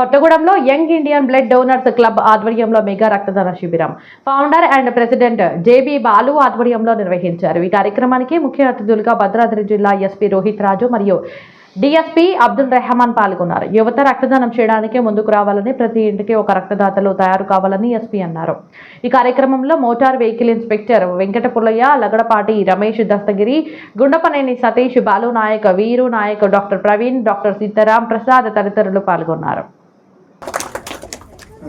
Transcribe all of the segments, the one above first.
కొత్తగూడెంలో young Indian blood donors club ఆధ్వర్యంలో mega రక్తదాన శిబిరం. Founder and president JB Balu ఆధ్వర్యంలో నిర్వహించారు. ఈ కార్యక్రమానికి ముఖ్య అతిథులుగా భద్రాద్రి జిల్లా ఎస్పీ రోహిత్ రాజు మరియు డిఎస్పీ అబ్దుల్ రెహమాన్ పాల్గొన్నారు. యువత రక్తదానం చేయడానికి ముందుకు రావాలని ప్రతి ఇంటికి ఒక రక్తదాతలు తయారు కావాలని ఎస్పీ అన్నారు. ఈ కార్యక్రమంలో motor vehicle inspector Venkata Pullaiah Lagadapati Ramesh Dastagiri Gundapaneni Satish Balu Naik Veeru Naik doctor Praveen doctor Sitaram Prasad తదితరులు పాల్గొన్నారు.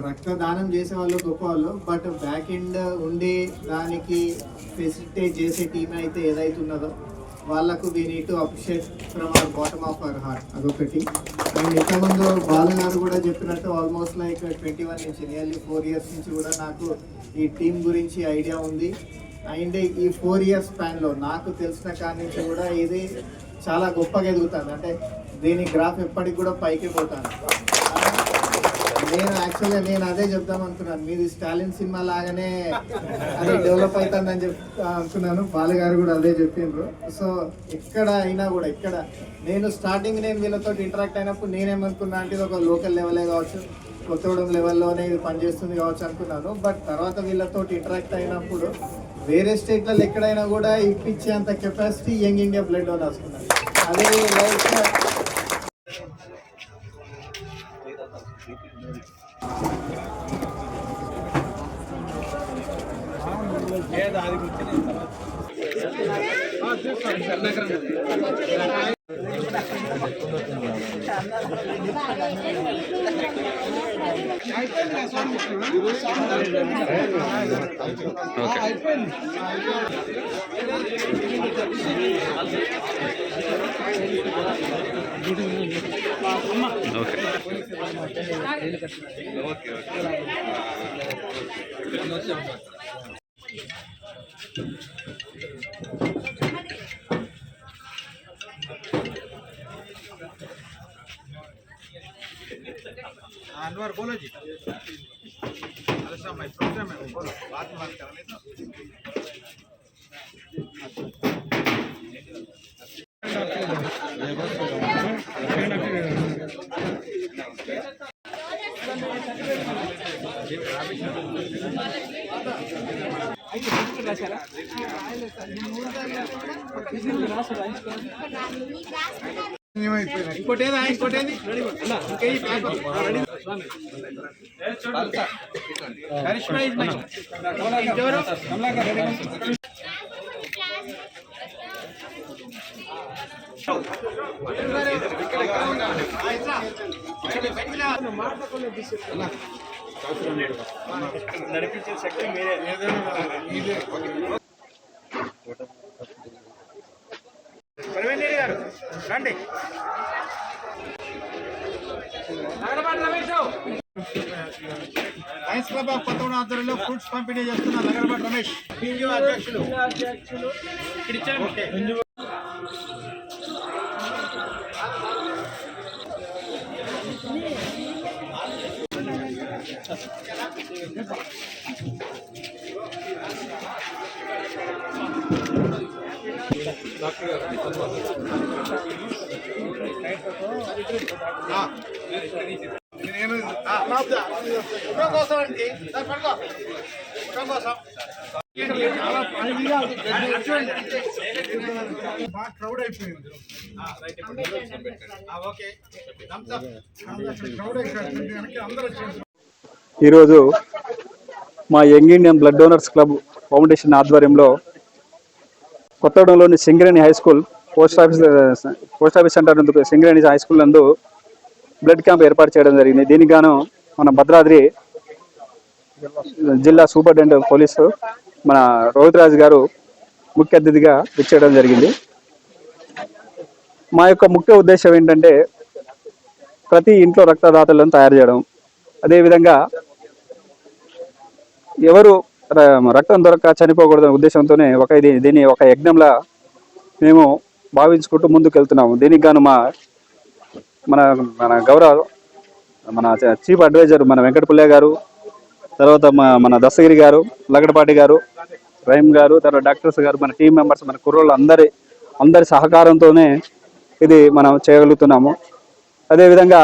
రక్తదానం చేసే వాళ్ళు గొప్ప వాళ్ళు. బట్ బ్యాక్ ఎండ్ ఉండి దానికి ఫెసిలిటేట్ చేసే టీం అయితే ఏదైతే ఉన్నదో వాళ్ళకు we need to appreciate from our bottom of our heart అదొకటి. అండ్ ఇంతకుముందు బాలు గారు కూడా చెప్పినట్టు ఆల్మోస్ట్ లైక్ ట్వంటీ వన్ నుంచి నియర్లీ ఫోర్ ఇయర్స్ నుంచి కూడా నాకు ఈ టీం గురించి ఐడియా ఉంది. అండ్ ఈ ఫోర్ ఇయర్స్ స్పాన్లో నాకు తెలిసిన కాడి నుంచి కూడా ఇది చాలా గొప్పగా ఎదుగుతుంది అంటే దీని గ్రాఫ్ ఎప్పటికి కూడా పైకి పోతాను. నేను యాక్చువల్గా నేను అదే చెప్దాం అనుకున్నాను. మీది స్టాలిన్ సినిమా లాగానే అది డెవలప్ అవుతుందని చెప్ అనుకున్నాను. బాలగారు కూడా అదే చెప్పిండ్రు సో ఎక్కడ అయినా కూడా ఇక్కడ నేను స్టార్టింగ్ నేను వీళ్ళతో ఇంటరాక్ట్ అయినప్పుడు నేనేమనుకున్నా అంటే ఇది ఒక లోకల్ లెవెలే కావచ్చు కొత్తగూడెం లెవెల్లోనే ఇది పనిచేస్తుంది కావచ్చు అనుకున్నాను. బట్ తర్వాత వీళ్ళతో ఇంటరాక్ట్ అయినప్పుడు వేరే స్టేట్లలో ఎక్కడైనా కూడా ఇప్పించే అంత capacity young India blood donors ఉన్నది ఓకే. ఓకే. ఓకే बोलो जी अरे साहब मैं प्रोग्राम है बोलो बात में बात करने दो ఇంకోటి ఏదా ఇంకోటి ఏది ఇంకేయి రెడీ నడిపించే శక్తి మీరే ప్రవీణ్ రెడ్డి గారు రండి లయన్స్ క్లబ్ ఆఫ్ కొత్తగూడ ఆధ్వర్యంలో ఫ్రూట్స్ పంపిణీ చేస్తున్న నగరపాటి రమేష్ టీయూ అధ్యక్షులు ఇక్కడ ఇచ్చాను. క్రౌడ్ అయిపోయింది. ఈరోజు మా young Indian blood donors club foundation ఆధ్వర్యంలో కొత్తగూడెంలోని Singareni high school post office post office centre నందు సింగరేణి హై స్కూల్ నందు బ్లడ్ క్యాంప్ ఏర్పాటు చేయడం జరిగింది. దీనికి గాను మన భద్రాద్రి జిల్లా సూపరింటెండెంట్ పోలీసు మన రోహిత్ రాజు గారు ముఖ్య అతిథిగా ఇచ్చేయడం జరిగింది. మా యొక్క ముఖ్య ఉద్దేశం ఏంటంటే ప్రతి ఇంట్లో రక్తదాతలను తయారు చేయడం. అదేవిధంగా ఎవరు ర- రక్తం దొరక్క చనిపోకూడదనే ఉద్దేశంతోనే ఒక ఇది దీన్ని ఒక యజ్ఞంలా మేము భావించుకుంటూ ముందుకు వెళ్తున్నాము దీనికి గాను మా మన మన గౌరవ మన చీఫ్ అడ్వైజర్ మన వెంకటపుల్లయ్య గారు తర్వాత మన దస్తగిరి గారు లగడపాటి గారు రహీం గారు తర్వాత డాక్టర్స్ గారు మన టీం మెంబర్స్ మన కుర్రోళ్ళు అందరి అందరి సహకారంతోనే ఇది మనం చేయగలుగుతున్నాము. అదేవిధంగా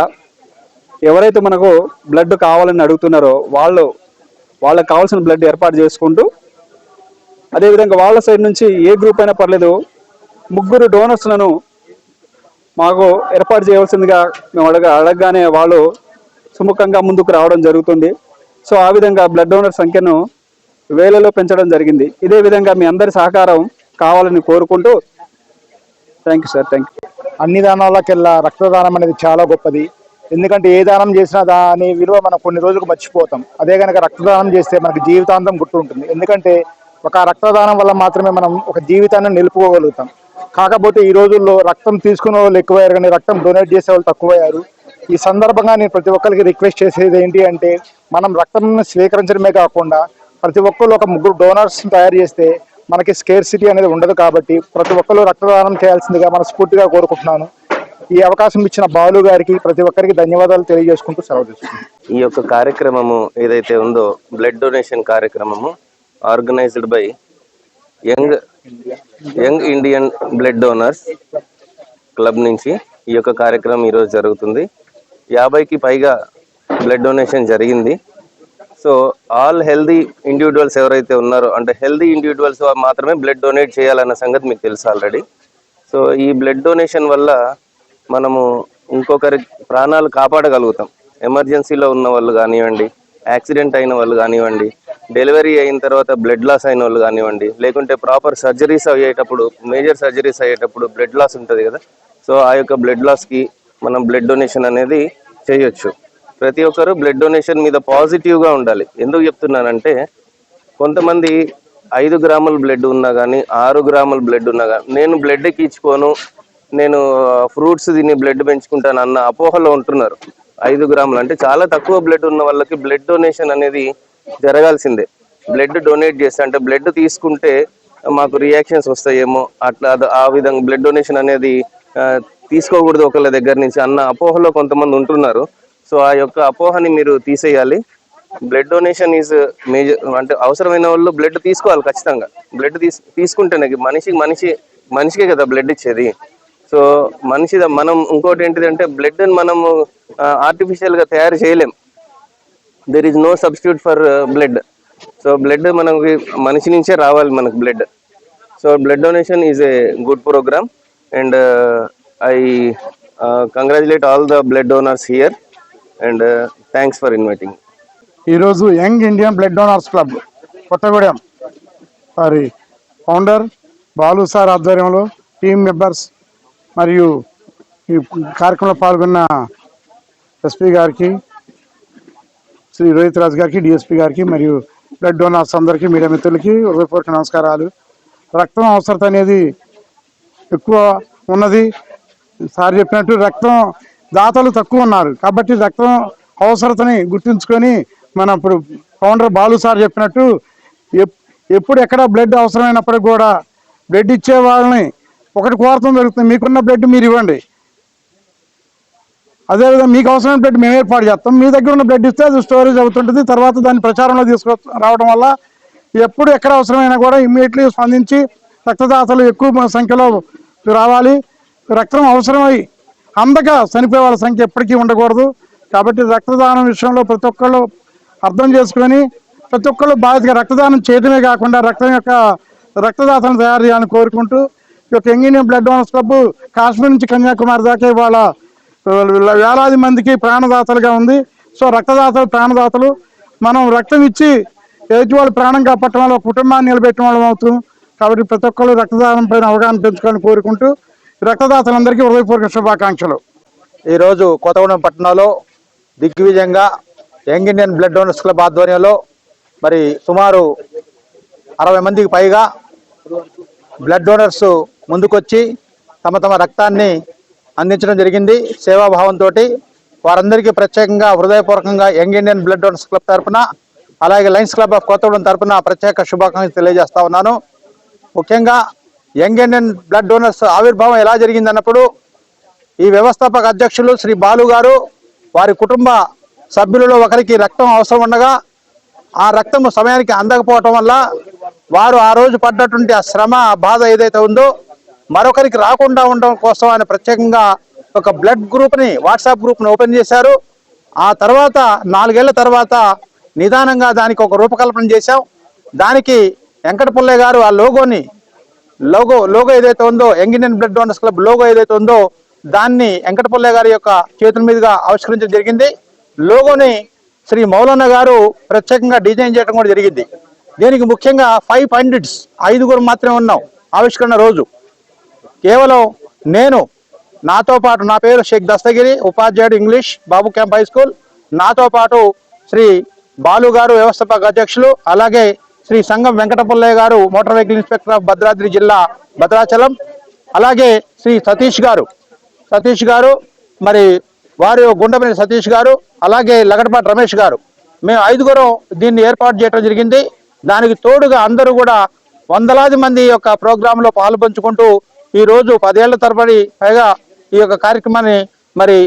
ఎవరైతే మనకు బ్లడ్ కావాలని అడుగుతున్నారో వాళ్ళు వాళ్ళకి కావాల్సిన బ్లడ్ ఏర్పాటు చేసుకుంటూ అదేవిధంగా వాళ్ళ సైడ్ నుంచి ఏ గ్రూప్ అయినా పర్లేదు ముగ్గురు డోనర్స్లను మాకు ఏర్పాటు చేయవలసిందిగా మేము అడగ అడగగానే వాళ్ళు సుముఖంగా ముందుకు రావడం జరుగుతుంది. సో ఆ విధంగా బ్లడ్ డోనర్ సంఖ్యను వేలలో పెంచడం జరిగింది. ఇదే విధంగా మీ అందరి సహకారం కావాలని కోరుకుంటూ thank you sir. Thank you. అన్ని దానాలకెల్లా రక్తదానం అనేది చాలా గొప్పది. ఎందుకంటే ఏ దానం చేసినా దాని విలువ మనం కొన్ని రోజులకు మర్చిపోతాం. అదే కనుక రక్తదానం చేస్తే మనకు జీవితాంతం గుర్తుంటుంది. ఎందుకంటే ఒక రక్తదానం వల్ల మాత్రమే మనం ఒక జీవితాన్ని నిలుపుకోగలుగుతాం. కాకపోతే ఈ రోజుల్లో రక్తం తీసుకునే వాళ్ళు ఎక్కువయ్యారు కానీ రక్తం డొనేట్ చేసే వాళ్ళు తక్కువయ్యారు. ఈ సందర్భంగా నేను ప్రతి ఒక్కరికి రిక్వెస్ట్ చేసేది ఏంటి అంటే మనం రక్తం స్వీకరించడమే కాకుండా ప్రతి ఒక్కరు ఒక ముగ్గురు డోనర్స్ తయారు చేస్తే మనకి స్కేర్ సిటీ అనేది ఉండదు కాబట్టి ప్రతి ఒక్కరు రక్తదానం చేయాల్సిందిగా మనస్ఫూర్తిగా కోరుకుంటున్నాను. ఈ అవకాశం ఇచ్చిన బాలు గారికి ప్రతి ఒక్కరికి ధన్యవాదాలు తెలియజేసుకుంటూ సెలవు ఈ యొక్క కార్యక్రమము ఏదైతే ఉందో బ్లడ్ డొనేషన్ కార్యక్రమము organised by young young Indian blood donors club నుంచి ఈ యొక్క కార్యక్రమం ఈరోజు జరుగుతుంది. యాభైకి పైగా బ్లడ్ డొనేషన్ జరిగింది. సో ఆల్ హెల్దీ ఇండివిజువల్స్ ఎవరైతే ఉన్నారో అంటే హెల్దీ ఇండివిజువల్స్ మాత్రమే బ్లడ్ డొనేట్ చేయాలన్న సంగతి మీకు తెలుసు ఆల్రెడీ సో ఈ బ్లడ్ డొనేషన్ వల్ల మనము ఇంకొకరి ప్రాణాలు కాపాడగలుగుతాం. ఎమర్జెన్సీలో ఉన్న వాళ్ళు కానివ్వండి యాక్సిడెంట్ అయిన వాళ్ళు కానివ్వండి డెలివరీ అయిన తర్వాత బ్లడ్ లాస్ అయిన వాళ్ళు కానివ్వండి లేకుంటే ప్రాపర్ సర్జరీస్ అయ్యేటప్పుడు మేజర్ సర్జరీస్ అయ్యేటప్పుడు బ్లడ్ లాస్ ఉంటుంది కదా. సో ఆ యొక్క బ్లడ్ లాస్కి మనం బ్లడ్ డొనేషన్ అనేది చేయొచ్చు. ప్రతి ఒక్కరు బ్లడ్ డొనేషన్ మీద పాజిటివ్గా ఉండాలి. ఎందుకు చెప్తున్నానంటే కొంతమంది ఐదు గ్రాముల బ్లడ్ ఉన్నా కానీ ఆరు గ్రాముల బ్లడ్ ఉన్నా కానీ నేను బ్లడ్ ఎక్కించుకోను నేను ఫ్రూట్స్ తిని బ్లడ్ పెంచుకుంటాను అన్న అపోహలో ఉంటున్నారు. ఐదు గ్రాములు అంటే చాలా తక్కువ బ్లడ్ ఉన్న వాళ్ళకి బ్లడ్ డొనేషన్ అనేది జరగాల్సిందే. బ్లడ్ డొనేట్ చేస్తే అంటే బ్లడ్ తీసుకుంటే మాకు రియాక్షన్స్ వస్తాయేమో అట్లా అది- ఆ విధంగా బ్లడ్ డొనేషన్ అనేది తీసుకోకూడదు ఒకళ్ళ దగ్గర నుంచి అన్న అపోహలో కొంతమంది ఉంటున్నారు. సో ఆ యొక్క అపోహని మీరు తీసేయాలి. బ్లడ్ డొనేషన్ ఈజ్ మేజర్ అంటే అవసరమైన వాళ్ళు బ్లడ్ తీసుకోవాలి ఖచ్చితంగా. బ్లడ్ తీసు తీసుకుంటేనే మనిషికి మనిషి మనిషికే కదా బ్లడ్ ఇచ్చేది. సో మనిషి మనం ఇంకోటి ఏంటిదంటే అంటే బ్లడ్ని మనము ఆర్టిఫిషియల్గా తయారు చేయలేం. There is no substitute for blood so blood మనకి మనిషి నుంచే రావాలి మనకు blood so blood donation is a good programme and I congratulate all the blood donors here and thanks for inviting ఈరోజు young Indian blood donors club Kothagudem. వారి founder Balu sir ఆధ్వర్యంలో team members మరియు ఈ కార్యక్రమంలో పాల్గొన్న ఎస్పీ గారికి శ్రీ రోహిత్ రాజ్ గారికి DSP గారికి మరియు బ్లడ్ డోనర్స్ అందరికీ మీడియా మిత్రులకి హృదయపూర్వక నమస్కారాలు. రక్తం అవసరత అనేది ఎక్కువ ఉన్నది. సార్ చెప్పినట్టు రక్తం దాతలు తక్కువ ఉన్నారు. కాబట్టి రక్తం అవసరతని గుర్తుంచుకొని మన ఇప్పుడు ఫౌండర్ బాలు సార్ చెప్పినట్టు ఎప్- ఎప్పుడు ఎక్కడ బ్లడ్ అవసరమైనప్పటికి కూడా బ్లడ్ ఇచ్చే వాళ్ళని ఒకటి కోరతం జరుగుతుంది. మీకున్న బ్లడ్ మీరు ఇవ్వండి. అదేవిధంగా మీకు అవసరమైన బ్లడ్ మేము ఏర్పాటు చేస్తాం. మీ దగ్గర ఉన్న బ్లడ్ ఇస్తే అది స్టోరేజ్ అవుతుంటుంది. తర్వాత దాన్ని ప్రచారంలో తీసుకు రావడం వల్ల ఎప్పుడు ఎక్కడ అవసరమైనా కూడా ఇమ్మీడియట్లీ స్పందించి రక్తదాతలు ఎక్కువ సంఖ్యలో రావాలి. రక్తం అవసరమై అందక చనిపోయే వాళ్ళ సంఖ్య ఎప్పటికీ ఉండకూడదు. కాబట్టి రక్తదానం విషయంలో ప్రతి ఒక్కళ్ళు అర్థం చేసుకొని ప్రతి ఒక్కళ్ళు బాధ్యతగా రక్తదానం చేయడమే కాకుండా రక్తం యొక్క రక్తదాతను తయారు చేయాలని కోరుకుంటూ ఈ యొక్క ఎంగినియం బ్లడ్ డోనర్స్ క్లబ్ కాశ్మీర్ నుంచి కన్యాకుమారి దాకా ఇవాళ వేలాది మందికి ప్రాణదాతలుగా ఉంది. సో రక్తదాతలు ప్రాణదాతలు మనం రక్తం ఇచ్చి ఎదుటి ప్రాణం కాపాడటం వల్ల కుటుంబాన్ని నిలబెట్టడం వాళ్ళం అవుతాం. కాబట్టి ప్రతి ఒక్కరు రక్తదానం పైన అవగాహన పెంచుకోవాలని కోరుకుంటూ రక్తదాతలందరికీ హృదయపూర్వక శుభాకాంక్షలు. ఈరోజు కొత్తగూడెం పట్టణంలో దిగ్విజయంగా young Indian blood donors club ఆధ్వర్యంలో మరి సుమారు అరవై మందికి పైగా బ్లడ్ డోనర్స్ ముందుకొచ్చి తమ తమ రక్తాన్ని అందించడం జరిగింది. సేవాభావంతో వారందరికీ ప్రత్యేకంగా హృదయపూర్వకంగా young Indian blood donors club తరఫున అలాగే లయన్స్ క్లబ్ ఆఫ్ కొత్తగూడెం తరపున ప్రత్యేక శుభాకాంక్షలు తెలియజేస్తా ఉన్నాను. ముఖ్యంగా యంగ్ ఇండియన్ బ్లడ్ డోనర్స్ ఆవిర్భావం ఎలా జరిగింది అన్నప్పుడు ఈ వ్యవస్థాపక అధ్యక్షులు శ్రీ బాలు గారు వారి కుటుంబ సభ్యులలో ఒకరికి రక్తం అవసరం ఉండగా ఆ రక్తము సమయానికి అందకపోవటం వల్ల వారు ఆ రోజు పడ్డటువంటి ఆ శ్రమ ఆ బాధ ఏదైతే ఉందో మరొకరికి రాకుండా ఉండడం కోసం ఆయన ప్రత్యేకంగా ఒక బ్లడ్ గ్రూప్ని వాట్సాప్ గ్రూప్ని ఓపెన్ చేశారు. ఆ తర్వాత నాలుగేళ్ళ తర్వాత నిదానంగా దానికి ఒక రూపకల్పన చేశాం. దానికి వెంకట పుల్లయ్య గారు ఆ లోగోని లోగో లోగో ఏదైతే ఉందో young Indian blood donors club logo ఏదైతే ఉందో దాన్ని వెంకటపల్లె గారి యొక్క చేతుల మీదుగా ఆవిష్కరించడం జరిగింది. లోగోని శ్రీ మౌలానా గారు ప్రత్యేకంగా డిజైన్ చేయడం కూడా జరిగింది. దీనికి ముఖ్యంగా ఫైవ్ పండిట్స్ ఐదుగురు మాత్రమే ఉన్నాం. ఆవిష్కరణ రోజు. కేవలం నేను నాతో పాటు నా పేరు షేక్ దస్తగిరి ఉపాధ్యాయుడు English Babu camp high school. నాతో పాటు శ్రీ బాలు గారు వ్యవస్థాపక అధ్యక్షులు అలాగే శ్రీ సంగం వెంకటపుల్లయ్య గారు motor vehicle inspector of Bhadradri జిల్లా భద్రాచలం అలాగే శ్రీ సతీష్ గారు. సతీష్ గారు మరి వారు గుండెపల్లి సతీష్ గారు అలాగే లగడపాటి రమేష్ గారు. మేము ఐదుగురం దీన్ని ఏర్పాటు చేయడం జరిగింది. దానికి తోడుగా అందరూ కూడా వందలాది మంది యొక్క ప్రోగ్రాంలో పాల్పంచుకుంటూ ఈరోజు పదేళ్ళ తరబడి పైగా ఈ యొక్క కార్యక్రమాన్ని మరి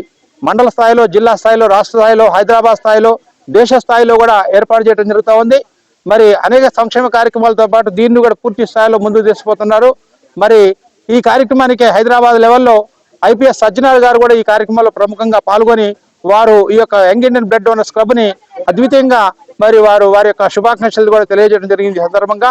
మండల స్థాయిలో జిల్లా స్థాయిలో రాష్ట్ర స్థాయిలో హైదరాబాద్ స్థాయిలో దేశ స్థాయిలో కూడా ఏర్పాటు చేయడం జరుగుతూ ఉంది. మరి అనేక సంక్షేమ కార్యక్రమాలతో పాటు దీన్ని కూడా పూర్తి స్థాయిలో ముందుకు తీసుకుపోతున్నారు. మరి ఈ కార్యక్రమానికి హైదరాబాద్ లెవెల్లో ఐపీఎస్ సజ్జనార్ గారు కూడా ఈ కార్యక్రమంలో ప్రముఖంగా పాల్గొని వారు ఈ యొక్క యంగ్ ఇండియన్ బ్లడ్ డోనర్స్ క్లబ్ని అద్వితీయంగా మరి వారు వారి యొక్క శుభాకాంక్షలు కూడా తెలియజేయడం జరిగింది సందర్భంగా.